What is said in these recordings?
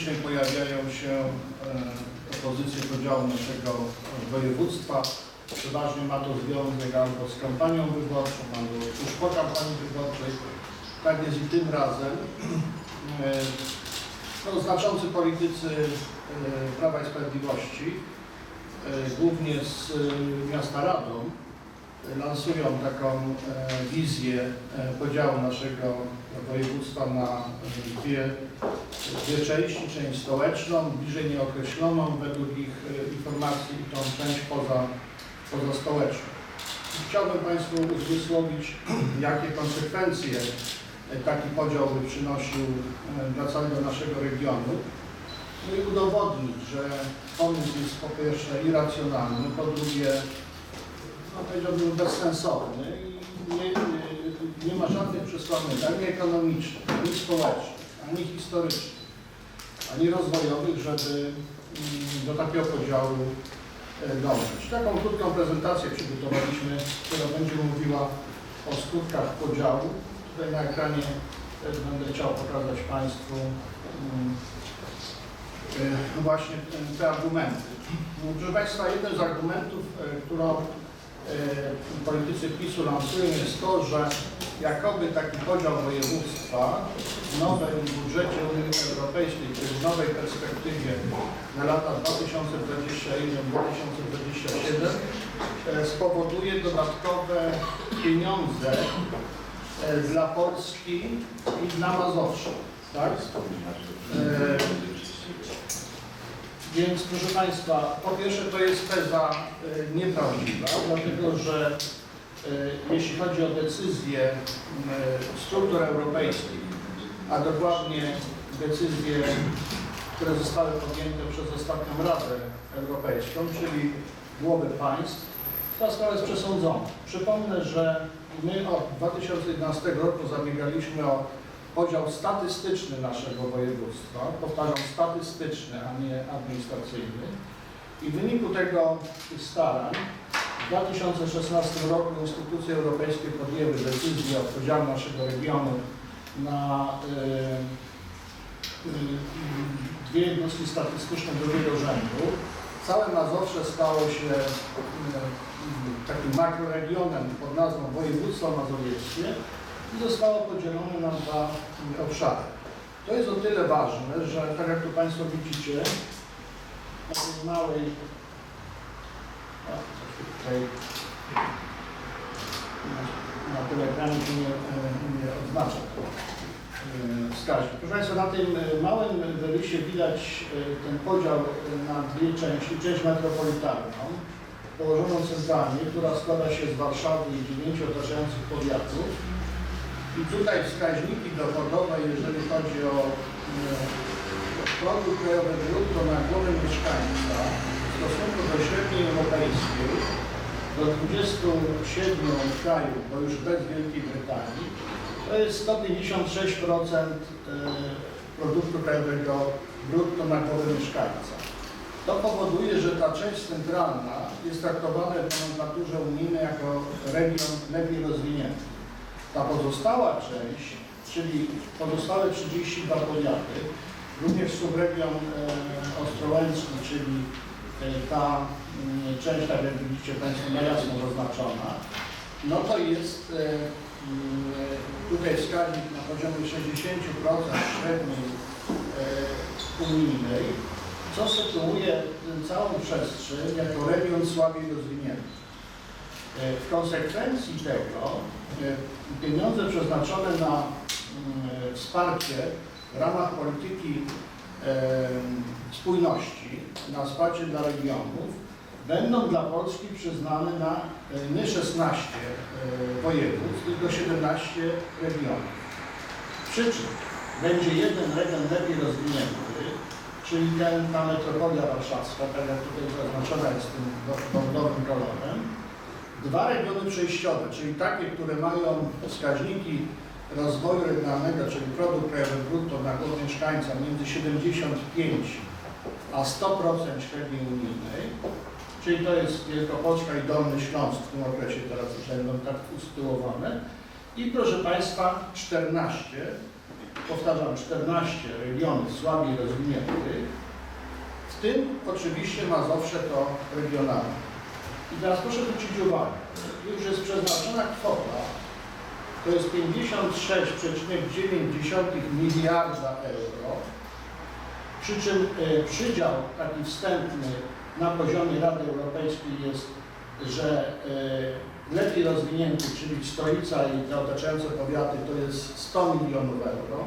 publicznej pojawiają się e, propozycje podziału naszego województwa. Przeważnie ma to związek albo z kampanią wyborczą, albo tuż po kampanii wyborczej. Tak jest i tym razem. E, No, znaczący politycy e, Prawa i Sprawiedliwości, głównie z miasta Radom, lansują taką wizję podziału naszego województwa na dwie, dwie części, część stołeczną, bliżej nieokreśloną według ich e, informacji i tą część poza, poza stołeczną. Chciałbym Państwu wysłowić, jakie konsekwencje taki podział by przynosił e, dla całego naszego regionu. No i udowodnić, że pomysł jest po pierwsze irracjonalny, po drugie no powiedziałbym bezsensowny i nie, nie, ma żadnych przesłanek ani ekonomicznych, ani społecznych, ani historycznych, ani rozwojowych, żeby mm, do takiego podziału e, dążyć. Taką krótką prezentację przygotowaliśmy, która będzie mówiła o skutkach podziału. Tutaj na ekranie też będę chciał pokazać Państwu mm, e, właśnie te- argumenty. Proszę Państwa, jednym z argumentów, e, którą e, politycy PiSu lansują jest to, że jakoby taki podział województwa w nowym budżecie Unii Europejskiej, czyli w nowej perspektywie na lata 2021-2027 e, spowoduje dodatkowe pieniądze e, dla Polski i dla Mazowsza. Tak? Więc proszę Państwa, po pierwsze to jest teza e, nieprawdziwa, dlatego że e, jeśli chodzi o decyzje e, struktur europejskich, a dokładnie decyzje, które zostały podjęte przez ostatnią Radę Europejską, czyli głowy państw, ta sprawa jest przesądzona. Przypomnę, że my od 2011 roku zabiegaliśmy o podział statystyczny naszego województwa, powtarzam statystyczny, a nie administracyjny. I w wyniku tego tych starań w 2016 roku instytucje europejskie podjęły decyzję o podziale naszego regionu na y, dwie jednostki statystyczne drugiego rzędu. Całe Mazowsze stało się y, takim makroregionem pod nazwą województwo mazowieckie i zostało podzielone na dwa obszary. To jest o tyle ważne, że tak jak tu Państwo widzicie, na tej małej tutaj na, tym ekranie się nie, e, nie odznacza e, wskaźnik. Proszę Państwa, na tym e, małym wyrysie widać ten podział na dwie części. Część metropolitalną, położoną centralnie, która składa się z Warszawy i dziewięciu otaczających powiatów. I tutaj wskaźniki dochodowe, jeżeli chodzi o e, produkt krajowy brutto na głowę mieszkańca w stosunku do średniej europejskiej, do 27 krajów, bo już bez Wielkiej Brytanii, to jest 156% e, produktu krajowego brutto na głowę mieszkańca. To powoduje, że ta część centralna jest traktowana w nomenklaturze unijnej jako region lepiej rozwinięty. Ta pozostała część, czyli pozostałe 32 powiaty, również subregion e, ostrołęcki, czyli e, ta mm, część, tak jak widzicie Państwo, na jasno zaznaczona, no to jest e, mm, tutaj wskaźnik na poziomie 60% średniej e, unijnej, co sytuuje całą przestrzeń jako region słabiej rozwinięty. E, W konsekwencji tego e, pieniądze przeznaczone na mm, wsparcie w ramach polityki e, spójności, na wsparcie dla regionów, będą dla Polski przyznane na e, nie 16 e, województw, tylko 17 regionów. Przy czym będzie jeden region lepiej rozwinięty, czyli ten, ta metropolia warszawska, tak jak tutaj zaznaczona jest tym do- bądowym kolorem, Dwa regiony przejściowe, czyli takie, które mają wskaźniki rozwoju regionalnego, czyli produkt krajowy brutto na głowę mieszkańca między 75 a 100% średniej unijnej, czyli to jest Wielkopolska i Dolny Śląsk w tym okresie teraz już będą tak usytuowane. I proszę Państwa 14 powtarzam, 14 regionów słabiej rozwiniętych, w tym oczywiście Mazowsze to regionalne. I teraz proszę zwrócić uwagę, już jest przeznaczona kwota, to jest 56,9 miliarda euro, przy czym e, przydział taki wstępny na poziomie Rady Europejskiej jest, że e, lepiej rozwinięty, czyli stolica i te otaczające powiaty to jest 100 milionów euro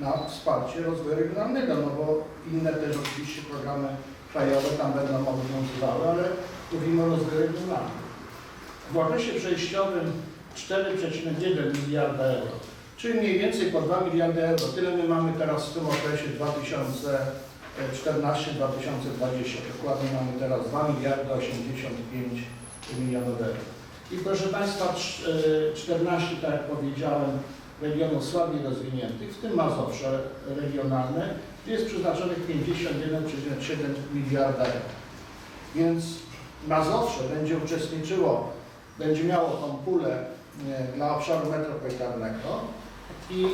na wsparcie rozwoju regionalnego, no bo inne też oczywiście programy krajowe tam będą obowiązywały, ale mówimy o regionalnym. W okresie przejściowym 4,1 miliarda euro, czyli mniej więcej po 2 miliardy euro. Tyle my mamy teraz w tym okresie 2014-2020. Dokładnie mamy teraz 2 miliardy 85 milionów euro. I proszę Państwa, trz- e, 14, tak jak powiedziałem, regionów słabiej rozwiniętych, w tym Mazowsze regionalne, jest przeznaczonych 51,7 miliarda euro. Więc Mazowsze będzie uczestniczyło, będzie miało tą pulę e, dla obszaru metropolitalnego i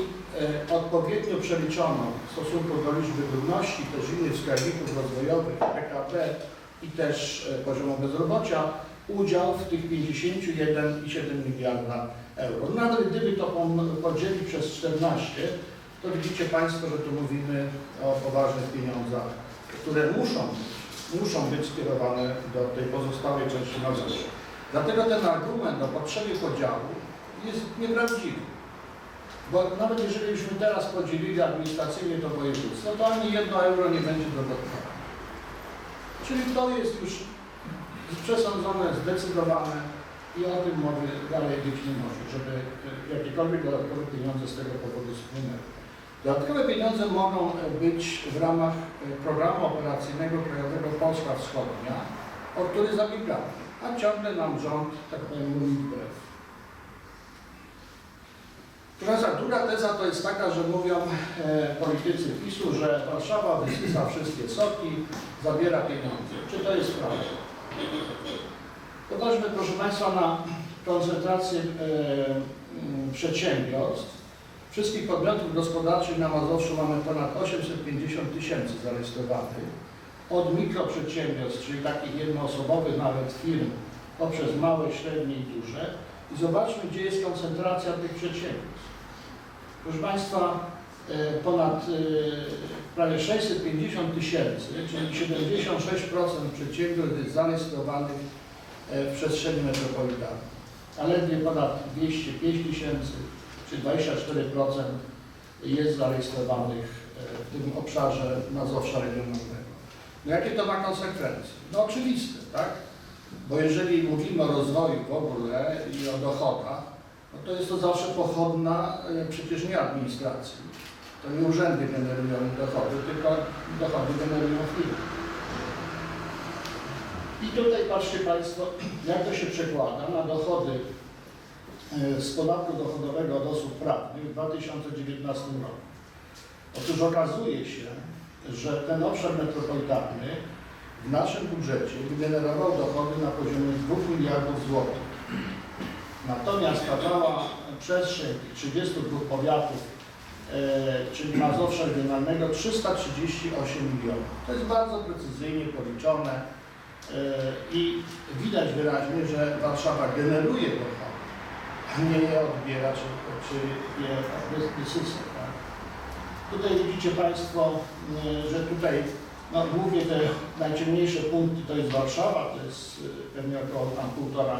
e, odpowiednio przeliczoną w stosunku do liczby ludności, też innych wskaźników rozwojowych, PKB i też e, poziomu bezrobocia, udział w tych 51,7 miliarda euro. Nawet gdyby to podzielić przez 14, to widzicie Państwo, że tu mówimy o poważnych pieniądzach, które muszą być, muszą być skierowane do tej pozostałej części Mazowsza. Dlatego ten argument o potrzebie podziału jest nieprawdziwy. Bo nawet jeżeli byśmy teraz podzielili administracyjnie to województwo, to ani jedno euro nie będzie dodatkowe. Czyli to jest już przesądzone, zdecydowane i o tym mowy dalej być nie może, żeby jakiekolwiek dodatkowe pieniądze z tego powodu spłynęły. Dodatkowe pieniądze mogą e, być w ramach e, programu operacyjnego Krajowego Polska Wschodnia, o który zabiegamy, a ciągle nam rząd, tak powiem, mówi wbrew. Państwa, druga teza to jest taka, że mówią e, politycy PiSu, że Warszawa wysysa wszystkie soki, zabiera pieniądze. Czy to jest prawda? Popatrzmy, proszę Państwa, na koncentrację e, przedsiębiorstw. Wszystkich podmiotów gospodarczych na Mazowszu mamy ponad 850 tysięcy zarejestrowanych. Od mikroprzedsiębiorstw, czyli takich jednoosobowych nawet firm, poprzez małe, średnie i duże. I zobaczmy, gdzie jest koncentracja tych przedsiębiorstw. Proszę Państwa, e, ponad e, prawie 650 tysięcy, czyli 76% przedsiębiorstw jest zarejestrowanych e, w przestrzeni metropolitalnej, a ledwie ponad 205 tysięcy, czy 24% jest zarejestrowanych e, w tym obszarze Mazowsza regionalnego. No jakie to ma konsekwencje? No oczywiste, tak? Bo jeżeli mówimy o rozwoju w ogóle i o dochodach, no to jest to zawsze pochodna e, przecież nie administracji. To nie urzędy generują dochody, tylko dochody generują firmy. I tutaj patrzcie Państwo, jak to się przekłada na dochody e, z podatku dochodowego od prawnych w 2019 roku. Otóż okazuje się, że ten obszar metropolitalny w naszym budżecie wygenerował dochody na poziomie 2 miliardów złotych. Natomiast ta cała przestrzeń tych 32 powiatów, e, czyli Mazowsza Regionalnego, 338 milionów. To jest bardzo precyzyjnie policzone e, i widać wyraźnie, że Warszawa generuje dochody, nie je odbiera, czy, czy je wys- wysysa. Tak? Tutaj widzicie Państwo, e, że tutaj no, głównie te najciemniejsze punkty to jest Warszawa, to jest e, pewnie około tam półtora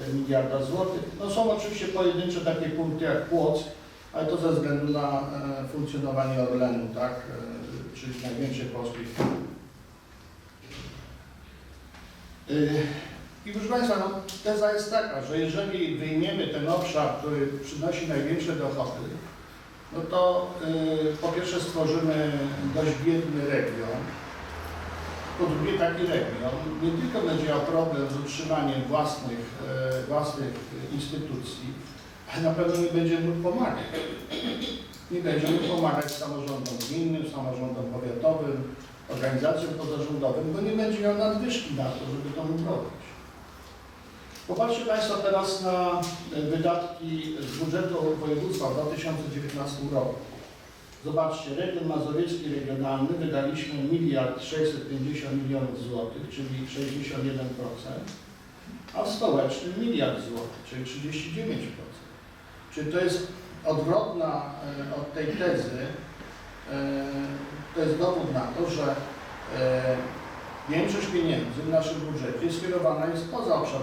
e, miliarda złotych. No są oczywiście pojedyncze takie punkty jak Płock, ale to ze względu na funkcjonowanie Orlenu, tak, czyli największej polskiej firmy. I proszę Państwa, no, teza jest taka, że jeżeli wyjmiemy ten obszar, który przynosi największe dochody, no to y, po pierwsze stworzymy dość biedny region. Po drugie taki region nie tylko będzie miał problem z utrzymaniem własnych, e, własnych instytucji, ale na pewno nie będzie mógł pomagać. Nie będzie mógł pomagać samorządom gminnym, samorządom powiatowym, organizacjom pozarządowym, bo nie będzie miał nadwyżki na to, żeby to mógł robić. Popatrzcie Państwo teraz na e, wydatki z budżetu województwa w 2019 roku. Zobaczcie, region mazowiecki regionalny wydaliśmy 1 650 milionów złotych, czyli 61%, a w stołecznym miliard złotych, czyli 39%. Czyli to jest odwrotna e, od tej tezy, e, to jest dowód na to, że większość pieniędzy w naszym budżecie skierowana jest poza obszar.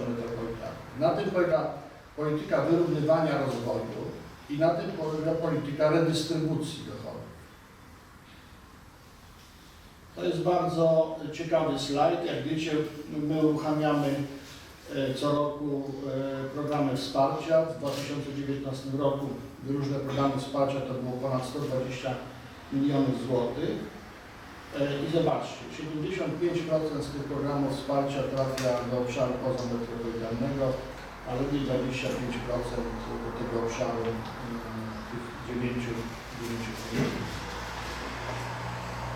Na tym polega polityka wyrównywania rozwoju i na tym polega polityka redystrybucji dochodów. To jest bardzo ciekawy slajd. Jak wiecie, my uruchamiamy e, co roku e, programy wsparcia. W 2019 roku różne programy wsparcia to było ponad 120 milionów złotych. E, I zobaczcie, 75% z tych programów wsparcia trafia do obszaru pozametropolitalnego, a lepiej 25% do tego obszaru mm, tych 9, 9 programów.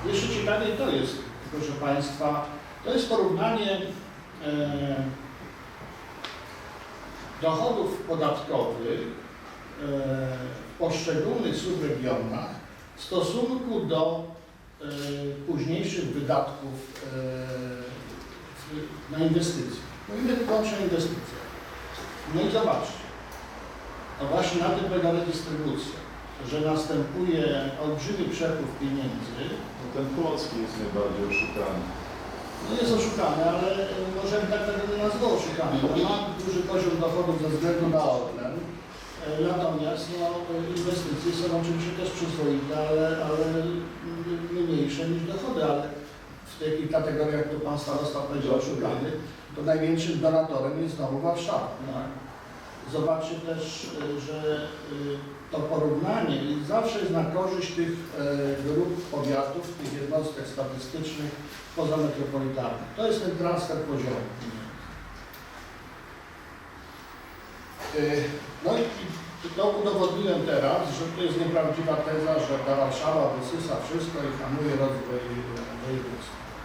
Jeszcze ciekawiej to jest, proszę Państwa, to jest porównanie e, dochodów podatkowych e, w poszczególnych subregionach w stosunku do późniejszych wydatków e, na inwestycje. Mówimy wyłącznie o inwestycjach. No i zobaczcie, to właśnie na tym polega redystrybucja, że następuje olbrzymi przepływ pieniędzy, No ten polski jest najbardziej oszukany. no jest oszukany, ale możemy tak naprawdę nazwać oszukany. bo ma duży poziom dochodów ze względu na Orlen, e, natomiast no, inwestycje są oczywiście też przyzwoite, ale, ale mniejsze niż dochody, ale w takich kategoriach, jak to Pan Starosta powiedział, oszukany, to największym donatorem jest znowu Warszawa. Tak? Zobaczcie też, y, że y, to porównanie zawsze jest na korzyść tych y, grup powiatów, tych jednostek statystycznych pozametropolitalnych. To jest ten transfer poziomu. No i to udowodniłem teraz, że to jest nieprawdziwa teza, że ta Warszawa wysysa wszystko i hamuje rozwój województwa.